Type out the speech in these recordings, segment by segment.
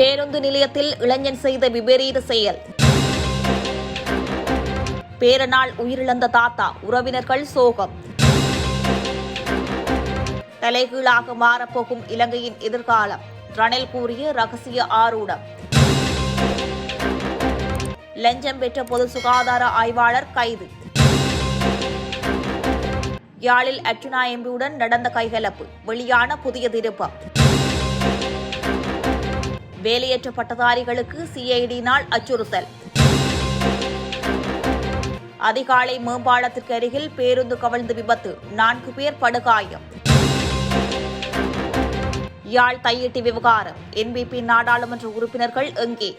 பேருந்து நிலையத்தில் இளைஞன் செய்த விபரீத செயல். பேரனால் உயிரிழந்த தாத்தா உறவினர்கள் சோகம். தலைகீழாக மாறப்போகும் இலங்கையின் எதிர்காலம் ரணில் கூறிய ரகசிய ஆரூடம். லஞ்சம் பெற்ற பொது சுகாதார ஆய்வாளர் கைது. யாழில் அர்ச்சுனா எம்பியுடன் நடந்த கைகலப்பு வெளியான புதிய திருப்பம். வேலையற்ற பட்டதாரிகளுக்கு சிஐடியினால் அச்சுறுத்தல். அதிகாலை மேம்பாலத்திற்கு அருகில் பேருந்து கவிழ்ந்து விபத்து. நான்கு பேர் படுகாயம். யாழ் தையிட்டி விவகாரம். என்பிபி நாடாளுமன்ற உறுப்பினர்கள் எங்கே?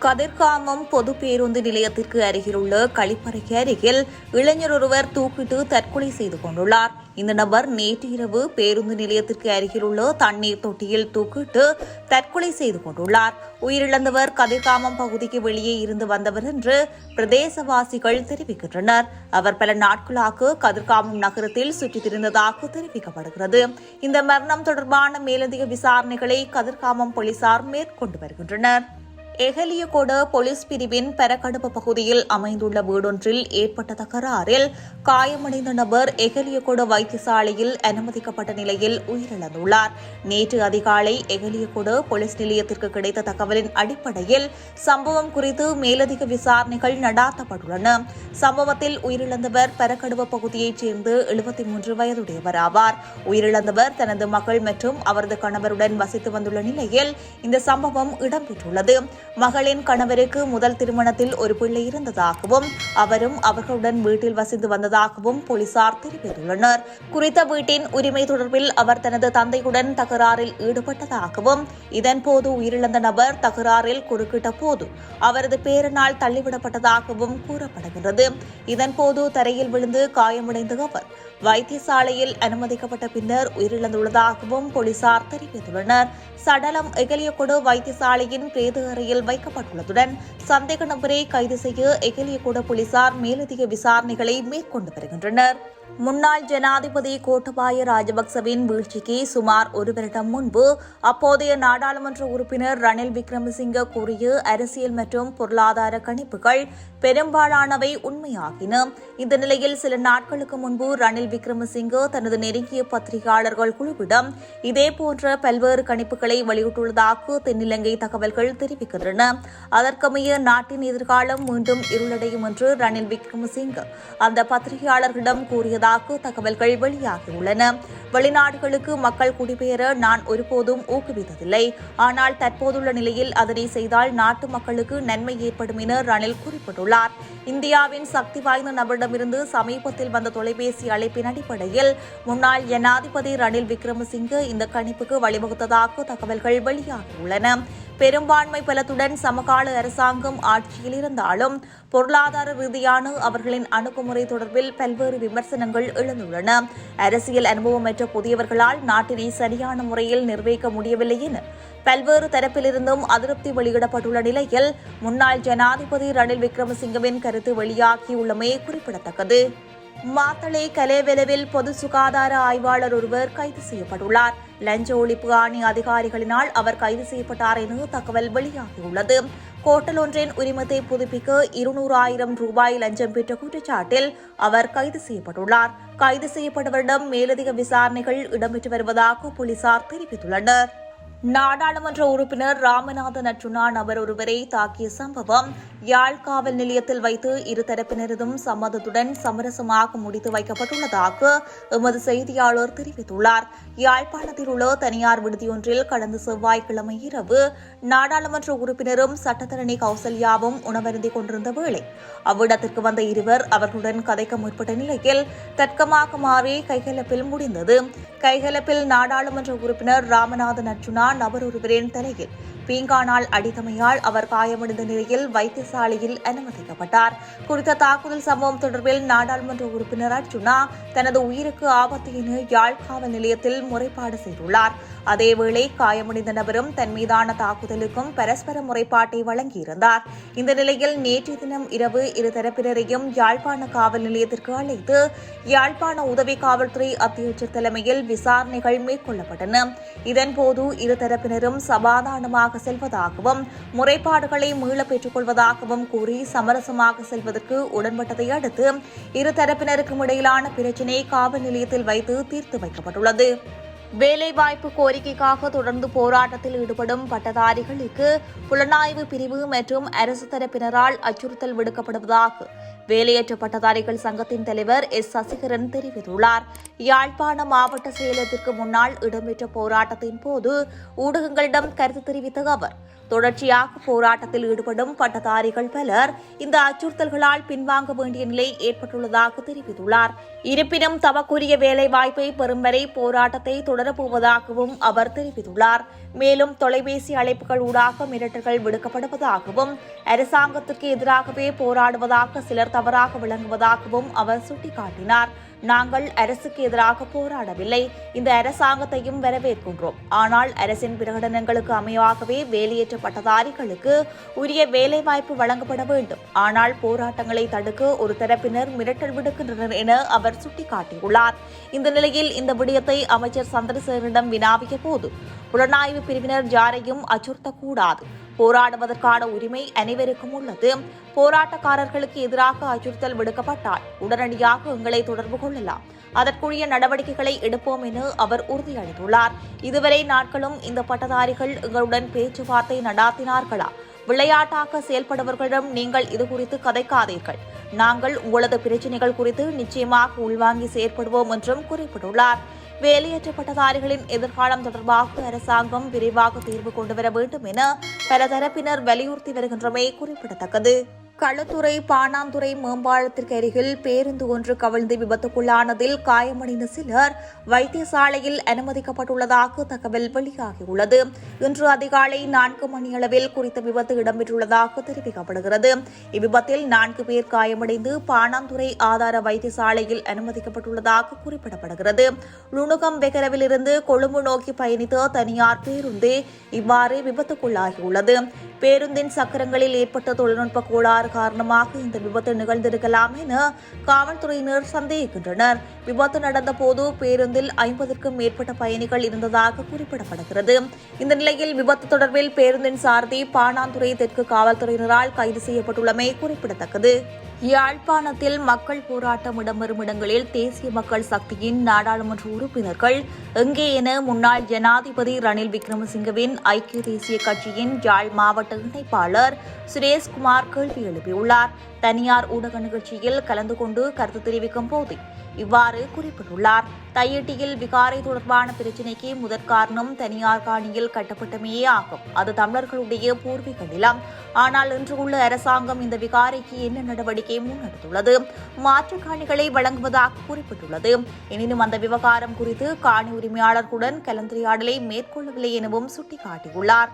கதிர்காமம் பொது பேருந்து நிலையத்திற்கு அருகிலுள்ள கழிப்பறைக்கு அருகில் இளைஞர் ஒருவர் தூக்கிட்டு தற்கொலை செய்து கொண்டுள்ளார். இந்த நபர் நேற்று இரவு பேருந்து நிலையத்திற்கு அருகிலுள்ள தண்ணீர் தொட்டியில் தூக்கிட்டு தற்கொலை செய்து கொண்டுள்ளார். உயிரிழந்தவர் கதிர்காமம் பகுதிக்கு வெளியே இருந்து வந்தவர் என்று பிரதேசவாசிகள் தெரிவிக்கின்றனர். அவர் பல நாட்களாக கதிர்காமம் நகரத்தில் சுற்றித் திரிந்ததாக தெரிவிக்கப்படுகிறது. இந்த மரணம் தொடர்பான மேலதிக விசாரணைகளை கதிர்காமம் போலீசார் மேற்கொண்டு வருகின்றனர். எகலியகொட போலீஸ் பிரிவின் பெரக்கடுப்பு பகுதியில் அமைந்துள்ள வீடொன்றில் ஏற்பட்ட தகராறில் காயமடைந்த நபர் எகலியகொட வைத்தியசாலையில் அனுமதிக்கப்பட்ட நிலையில் உயிரிழந்துள்ளார். நேற்று அதிகாலை எகலியகொட போலீஸ் நிலையத்திற்கு கிடைத்த தகவலின் அடிப்படையில் சம்பவம் குறித்து மேலதிக விசாரணைகள் நடாத்தப்பட்டுள்ளன. சம்பவத்தில் உயிரிழந்தவர் பெரக்கடுவ பகுதியைச் சேர்ந்து எழுபத்தி மூன்று வயதுடையவர் ஆவார். உயிரிழந்தவர் தனது மகள் மற்றும் அவரது கணவருடன் வசித்து வந்துள்ள நிலையில் இந்த சம்பவம் இடம்பெற்றுள்ளது. மகளின் கணவருக்கு முதல் திருமணத்தில் ஒரு பிள்ளை இருந்ததாகவும் அவரும் அவர்களுடன் வீட்டில் வசித்து வந்ததாகவும் போலீசார் தெரிவித்துள்ளனர். குறித்த வீட்டின் உரிமை தொடர்பில் அவர் தனது தந்தையுடன் தகராறில் ஈடுபட்டதாகவும் இதன்போது உயிரிழந்த நபர் தகராறில் குறுக்கிட்ட போது அவரது பேரனால் தள்ளிவிடப்பட்டதாகவும் கூறப்படுகிறது இதன்போது தரையில் விழுந்து காயமடைந்த அவர் வைத்தியசாலையில் அனுமதிக்கப்பட்ட பின்னர் உயிரிழந்துள்ளதாகவும் போலீசார் தெரிவித்துள்ளனர். சடலம் எகலியகொடு வைத்தியசாலையின் பிரேத அறையில் வைக்கப்பட்டுள்ளதுடன் சந்தேக நபரை கைது செய்ய எகலியகொட போலீசார் மேலதிக விசாரணைகளை மேற்கொண்டு வருகின்றனர். முன்னாள் ஜனாதிபதி கோட்டபாய ராஜபக்சவின் வீழ்ச்சிக்கு சுமார் ஒரு வருடம் முன்பு அப்போதைய நாடாளுமன்ற உறுப்பினர் ரணில் விக்ரமசிங்க கூறிய அரசியல் மற்றும் பொருளாதார கணிப்புகள் பெரும்பாலானவை உண்மையாகின. இந்த நிலையில் சில நாட்களுக்கு முன்பு ரணில் விக்ரமசிங்க தனது நெருங்கிய பத்திரிகையாளர்கள் குழுவிடம் இதேபோன்ற பல்வேறு கணிப்புகளை வெளியிட்டுள்ளதாக தென்னிலங்கை தகவல்கள் தெரிவிக்கின்றன. அதற்கமைய நாட்டின் எதிர்காலம் மீண்டும் இருளடையும் என்று ரணில் விக்ரமசிங்க அந்த பத்திரிகையாளர்களிடம் வருவதாக தகவல்கள் வெளியாகியுள்ளன. வெளிநாடுகளுக்கு மக்கள் குடிபெயர நான் ஒருபோதும் ஊக்குவித்ததில்லை. ஆனால் தற்போதுள்ள நிலையில் அதனை செய்தால் நாட்டு மக்களுக்கு நன்மை ஏற்படும் என ரணில் குறிப்பிட்டுள்ளார். இந்தியாவின் சக்தி வாய்ந்த நபரிடமிருந்து சமீபத்தில் வந்த தொலைபேசி அழைப்பின் அடிப்படையில் முன்னாள் ஜனாதிபதி ரணில் விக்ரமசிங்கே இந்த கணிப்புக்கு வழிவகுத்ததாக தகவல்கள் வெளியாகியுள்ளன. பெரும்பான்மை பலத்துடன் சமகால அரசாங்கம் ஆட்சியில் இருந்தாலும் பொருளாதார ரீதியான அவர்களின் அணுகுமுறை தொடர்பில் பல்வேறு விமர்சனங்கள் எழுந்துள்ளன. அரசியல் அனுபவமற்ற புதியவர்களால் நாட்டினை சரியான முறையில் நிர்வகிக்க முடியவில்லை என பல்வேறு தரப்பிலிருந்தும் அதிருப்தி வெளியிடப்பட்டுள்ள நிலையில் முன்னாள் ஜனாதிபதி ரணில் விக்ரமசிங்கவின் கருத்து வெளியாகியுள்ளமை குறிப்பிடத்தக்கது. மாத்தளை கலேவெலவில் பொது சுகாதார ஆய்வாளர் ஒருவர் கைது செய்யப்பட்டுள்ளார். லஞ்ச ஒழிப்பு ஆணை அதிகாரிகளினால் அவர் கைது செய்யப்பட்டார் என தகவல் வெளியாகியுள்ளது. கோட்டல் ஒன்றின் உரிமத்தை புதுப்பிக்க இருநூறாயிரம் ரூபாய் லஞ்சம் பெற்ற குற்றச்சாட்டில் அவர் கைது செய்யப்பட்டுள்ளார். கைது செய்யப்பட்டவரிடம் மேலதிக விசாரணைகள் இடம்பெற்று வருவதாக போலீசார் தெரிவித்துள்ளனர். நாடாளுமன்ற உறுப்பினர் ராமநாதன் அர்ச்சுனா நபர் ஒருவரை தாக்கிய சம்பவம் யாழ் காவல் நிலையத்தில் வைத்து இருதரப்பினரதும் சம்மதத்துடன் சமரசமாக முடித்து வைக்கப்பட்டுள்ளதாக எமது செய்தியாளர் தெரிவித்துள்ளார். யாழ்ப்பாணத்தில் உள்ள தனியார் விடுதியொன்றில் கடந்த செவ்வாய்க்கிழமை இரவு நாடாளுமன்ற உறுப்பினரும் சட்டத்தரணி கௌசல்யாவும் உணவருந்திக் கொண்டிருந்த வேளை அவ்விடத்திற்கு வந்த இருவர் அவர்களுடன் கதைக்க முற்பட்ட நிலையில் தர்க்கமாக மாறி கைகலப்பில் முடிந்தது. கைகலப்பில் நாடாளுமன்ற உறுப்பினர் ராமநாதன் அர்ஜுனா நபர் ஒருவரின் தலையில். பீங்கானால் அடித்தமையால் அவர் காயமடைந்த நிலையில் வைத்தியசாலையில் அனுமதிக்கப்பட்டார். குறித்த தாக்குதல் சம்பவம் தொடர்பில் நாடாளுமன்ற உறுப்பினர் அர்ஜுனா தனது உயிருக்கு ஆபத்து என யாழ்காவல் நிலையத்தில் முறைப்பாடு செய்துள்ளார். அதேவேளை காயமடைந்த நபரும் தன் மீதான தாக்குதலுக்கும் பரஸ்பர முறைப்பாட்டை வழங்கியிருந்தார். இந்த நிலையில் நேற்று தினம் இரவு இரு தரப்பினரையும் யாழ்ப்பாண காவல் நிலையத்திற்கு அழைத்து யாழ்ப்பாண உதவி காவல்துறை அத்தியட்சர் தலைமையில் விசாரணைகள் மேற்கொள்ளப்பட்டன. இதன்போது இரு தரப்பினரும் சமாதானமாக செல்வதாகவும் முறைப்பாடுகளை மீள பெற்றுக் கொள்வதாகவும் கூறி சமரசமாக செல்வதற்கு உடன்பட்டதை அடுத்து இரு தரப்பினருக்கும் இடையிலான பிரச்சினை காவல் நிலையத்தில் வைத்து தீர்த்து வைக்கப்பட்டுள்ளது. வேலைவாய்ப்பு கோரிக்கைக்காக தொடர்ந்து போராட்டத்தில் ஈடுபடும் பட்டதாரிகளுக்கு புலனாய்வு பிரிவு மற்றும் அரசு தரப்பினரால் அச்சுறுத்தல் விடுக்கப்படுவதாக வேலையற்ற பட்டதாரிகள் சங்கத்தின் தலைவர் எஸ் சசிகரன் தெரிவித்துள்ளார். யாழ்ப்பாண மாவட்ட செயலகத்திற்கு முன்னால் இடம்பெற்ற போராட்டத்தின் போது ஊடகங்களிடம் கருத்து தெரிவித்த அவர் தொடர்ச்சியாக போராட்டத்தில் ஈடுபடும் பட்டதாரிகள் பலர் இந்த அச்சுறுத்தல்களால் பின்வாங்க வேண்டிய நிலை ஏற்பட்டுள்ளதாக தெரிவித்துள்ளார். இருப்பினும் தமக்குரிய வேலைவாய்ப்பை பெறும் வரை போராட்டத்தை தொடரப்போவதாகவும் அவர் தெரிவித்துள்ளார். மேலும் தொலைபேசி அழைப்புகள் ஊடாக மிரட்டல்கள் விடுக்கப்படுவதாகவும் அரசாங்கத்திற்கு எதிராகவே போராடுவதாக சிலர் தவறாக விளங்குவதாகவும் அவர் சுட்டிக்காட்டினார். நாங்கள் அரசுக்கு எதிராக போராடவில்லை. இந்த அரசாங்கத்தையும் வரவேற்கின்றோம். ஆனால் அரசின் பிரகடனங்களுக்கு அமைவாகவே வேலையேற்ற பட்டதாரிகளுக்கு உரிய வேலைவாய்ப்பு வழங்கப்பட வேண்டும். ஆனால் போராட்டங்களை தடுக்க ஒரு தரப்பினர் மிரட்டல் விடுக்கின்றனர் என அவர் சுட்டிக்காட்டியுள்ளார். இந்த நிலையில் இந்த விடயத்தை அமைச்சர் சந்திரசேகரிடம் வினாவிய போது புலனாய்வு பிரிவினர் யாரையும் அச்சுறுத்தக்கூடாது. போராடுவதற்கான உரிமை அனைவருக்கும் உள்ளது. போராட்டக்காரர்களுக்கு எதிராக அச்சுறுத்தல் விடுக்கப்பட்டால் உடனடியாக எங்களை தொடர்பு கொள்ளலாம். அதற்குரிய நடவடிக்கைகளை எடுப்போம் என அவர் உறுதியளித்துள்ளார். இதுவரை நாட்களும் இந்த பட்டதாரிகள் எங்களுடன் பேச்சுவார்த்தை நடாத்தினார்களா? விளையாட்டாக செயல்படுபவர்களிடம் நீங்கள் இது குறித்து கதைக்காதீர்கள். நாங்கள் உங்களது பிரச்சினைகள் குறித்து நிச்சயமாக உள்வாங்கி செயற்படுவோம் என்றும் குறிப்பிட்டுள்ளார். வேலையேற்றப்பட்டதாரிகளின் எதிர்காலம் தொடர்பாக அரசாங்கம் விரைவாக தீர்வு கொண்டுவர வேண்டும் என பல தரப்பினர் வலியுறுத்தி வருகின்றமை குறிப்பிடத்தக்கது. களுத்துறை பாணாந்துறை மேம்பாலத்திற்கு அருகில் பேருந்து ஒன்று கவிழ்ந்து விபத்துக்குள்ளானதில் காயமடைந்த சிலர் வைத்தியசாலையில் அனுமதிக்கப்பட்டுள்ளதாக தகவல் வெளியாகியுள்ளது. இன்று அதிகாலை நான்கு மணியளவில் குறித்த விபத்து இடம்பெற்றுள்ளதாக தெரிவிக்கப்படுகிறது. இவ்விபத்தில் நான்கு பேர் காயமடைந்து பாணாந்துறை ஆதார வைத்தியசாலையில் அனுமதிக்கப்பட்டுள்ளதாக குறிப்பிடப்படுகிறது. நுணுகம் வெகரவிலிருந்து கொழும்பு நோக்கி பயணித்த தனியார் பேருந்தே இவ்வாறு விபத்துக்குள்ளாகியுள்ளது. பேருந்தின் சக்கரங்களில் ஏற்பட்ட தொழில்நுட்ப கோளாறு காரணமாக இந்த விபத்து நிகழ்ந்திருக்கலாம் என காவல்துறையினர் சந்தேகிக்கின்றனர். விபத்து நடந்த போது பேருந்தில் ஐம்பதுக்கும் மேற்பட்ட பயணிகள் இருந்ததாக குறிப்பிடப்படுகிறது. இந்த நிலையில் விபத்து தொடர்பில் பேருந்தின் சாரதி பாணாந்துறை தெற்கு காவல்துறையினரால் கைது செய்யப்பட்டுள்ளமை குறிப்பிடத்தக்கது. யாழ்ப்பாணத்தில் மக்கள் போராட்டம் இடம்பெறும் இடங்களில் தேசிய மக்கள் சக்தியின் நாடாளுமன்ற உறுப்பினர்கள் எங்கே என முன்னாள் ஜனாதிபதி ரணில் விக்ரமசிங்கவின் ஐக்கிய தேசிய கட்சியின் யாழ் மாவட்ட இணைப்பாளர் சுரேஷ்குமார் கேள்வி எழுப்பியுள்ளார். தனியார் ஊடக நிகழ்ச்சியில் கலந்து கொண்டு கருத்து தெரிவிக்கும் போது இவ்வாறு குறிப்பிட்டுள்ளார். தையிட்டியில் விகாரை தொடர்பான பிரச்சினைக்கு முதற் காரணம் தனியார் காணியில் கட்டப்பட்டமையே ஆகும். அது தமிழர்களுடைய பூர்வீக நிலம். ஆனால் இன்று உள்ள அரசாங்கம் இந்த விகாரைக்கு என்ன நடவடிக்கை முன்னெடுத்துள்ளது? மாற்று காணிகளை வழங்குவதாக குறிப்பிட்டுள்ளது. எனினும் அந்த விவகாரம் குறித்து காணி உரிமையாளர்களுடன் கலந்துரையாடலை மேற்கொள்ளவில்லை எனவும் சுட்டிக்காட்டியுள்ளார்.